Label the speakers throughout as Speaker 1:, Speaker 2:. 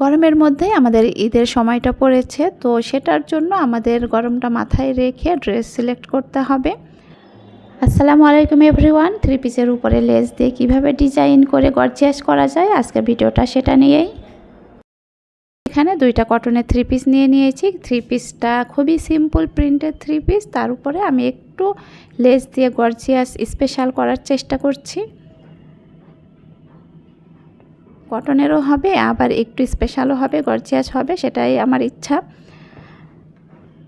Speaker 1: গরমের মধ্যেই আমাদের ঈদের সময়টা পড়েছে, তো সেটার জন্য আমাদের গরমটা মাথায় রেখে ড্রেস সিলেক্ট করতে হবে। আসসালামু আলাইকুম এভরিওয়ান থ্রি পিসের উপরে লেস দিয়ে কীভাবে ডিজাইন করে গর্জিয়াস করা যায় আজকের ভিডিওটা সেটা নিয়েই। এখানে দুইটা কটনের থ্রি পিস নিয়ে নিয়েছি থ্রি পিসটা খুবই সিম্পল প্রিন্টের থ্রি পিস তার উপরে আমি একটু লেস দিয়ে গর্জিয়াস স্পেশাল করার চেষ্টা করছি। কটনেরও হবে, আবার একটু স্পেশালও হবে গর্জিয়াস হবে, সেটাই আমার ইচ্ছা।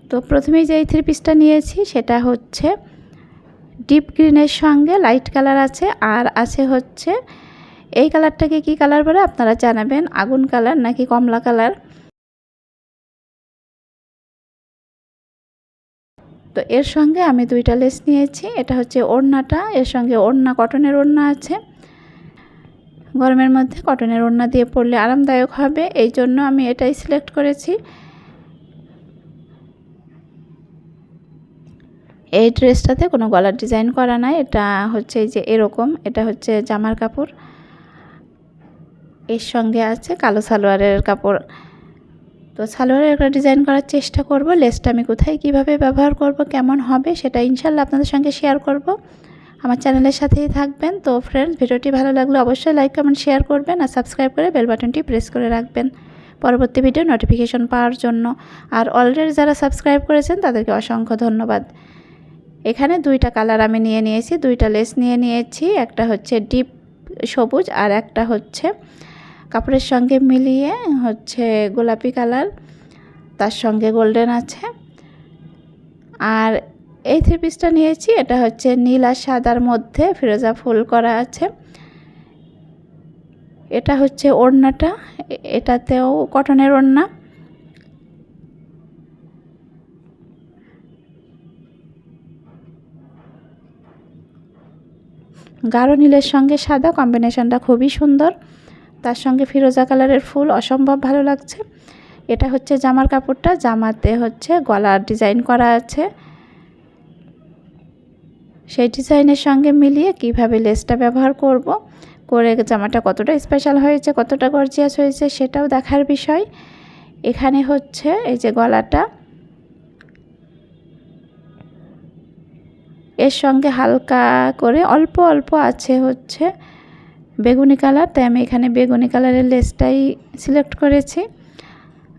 Speaker 1: তো প্রথমেই যে থ্রি পিসটা নিয়েছি, সেটা হচ্ছে ডিপ গ্রিনের সঙ্গে লাইট কালার আছে, আর আছে হচ্ছে, এই কালারটাকে কি কালার বলে আপনারা জানাবেন, আগুন কালার নাকি কমলা কালার তো এর সঙ্গে আমি দুইটা লেস নিয়েছি, এটা হচ্ছে ওড়নাটা, এর সঙ্গে ওড়না কটনের ওড়না আছে। গরমের মধ্যে কটনের ওড়না দিয়ে পরলে আরামদায়ক হবে, এই জন্য আমি এটাই সিলেক্ট করেছি। এই ড্রেসটাতে কোনো গলার ডিজাইন করা নাই, এটা হচ্ছে যে এরকম, এটা হচ্ছে জামার কাপড়। এর সঙ্গে আছে কালো সালোয়ারের কাপড়। তো সালোয়ারের একটা ডিজাইন করার চেষ্টা করব, লেসটা আমি কোথায় কীভাবে ব্যবহার করব, কেমন হবে সেটা ইনশাল্লাহ আপনাদের সঙ্গে শেয়ার করব। আমার চ্যানেলের সাথেই থাকবেন। তো ফ্রেন্ডস ভিডিওটি ভালো লাগলে অবশ্যই লাইক কমেন্ট শেয়ার করবেন আর সাবস্ক্রাইব করে বেল বাটনটি প্রেস করে রাখবেন পরবর্তী ভিডিও নোটিফিকেশন পাওয়ার জন্য। আর অলরেডি যারা সাবস্ক্রাইব করেছেন, তাদেরকে অসংখ্য ধন্যবাদ। এখানে দুইটা কালার আমি নিয়ে নিয়েছি, দুইটা লেস নিয়ে নিয়েছি, একটা হচ্ছে ডিপ সবুজ আর একটা হচ্ছে কাপড়ের সঙ্গে মিলিয়ে হচ্ছে গোলাপি কালার তার সঙ্গে গোল্ডেন আছে। আর এই থ্রি পিসটা নিয়েছি, এটা হচ্ছে নীল আর সাদার মধ্যে ফিরোজা ফুল করা আছে। এটা হচ্ছে ওড়নাটা, এটাতেও কটনের ওড়না। গাঢ় নীলের সঙ্গে সাদা কম্বিনেশনটা খুবই সুন্দর। তার সঙ্গে ফিরোজা কালারের ফুল অসম্ভব ভালো লাগছে। এটা হচ্ছে জামার কাপড়টা, জামাতে হচ্ছে গলার ডিজাইন করা আছে। সেই ডিজাইনের সঙ্গে মিলিয়ে কীভাবে লেসটা ব্যবহার করব, করে জামাটা কতটা স্পেশাল হয়েছে, কতটা গর্জিয়াস হয়েছে সেটাও দেখার বিষয়। এখানে হচ্ছে এই যে গলাটা। এর সঙ্গে হালকা করে অল্প অল্প আছে হচ্ছে বেগুনি কালার তাই আমি এখানে বেগুনি কালারের লেসটাই সিলেক্ট করেছি।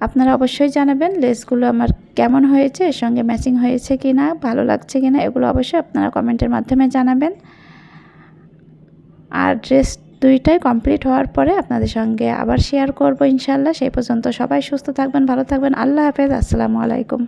Speaker 1: আপনারা অবশ্যই জানাবেন লেসগুলো আমার কেমন হয়েছে, এর সঙ্গে ম্যাচিং হয়েছে কি না ভালো লাগছে কি না এগুলো অবশ্যই আপনারা কমেন্টের মাধ্যমে জানাবেন। আর ড্রেস দুইটাই কমপ্লিট হওয়ার পরে আপনাদের সঙ্গে আবার শেয়ার করব ইনশাল্লাহ। সেই পর্যন্ত সবাই সুস্থ থাকবেন, ভালো থাকবেন। আল্লাহ হাফেজ, আসসালামু আলাইকুম।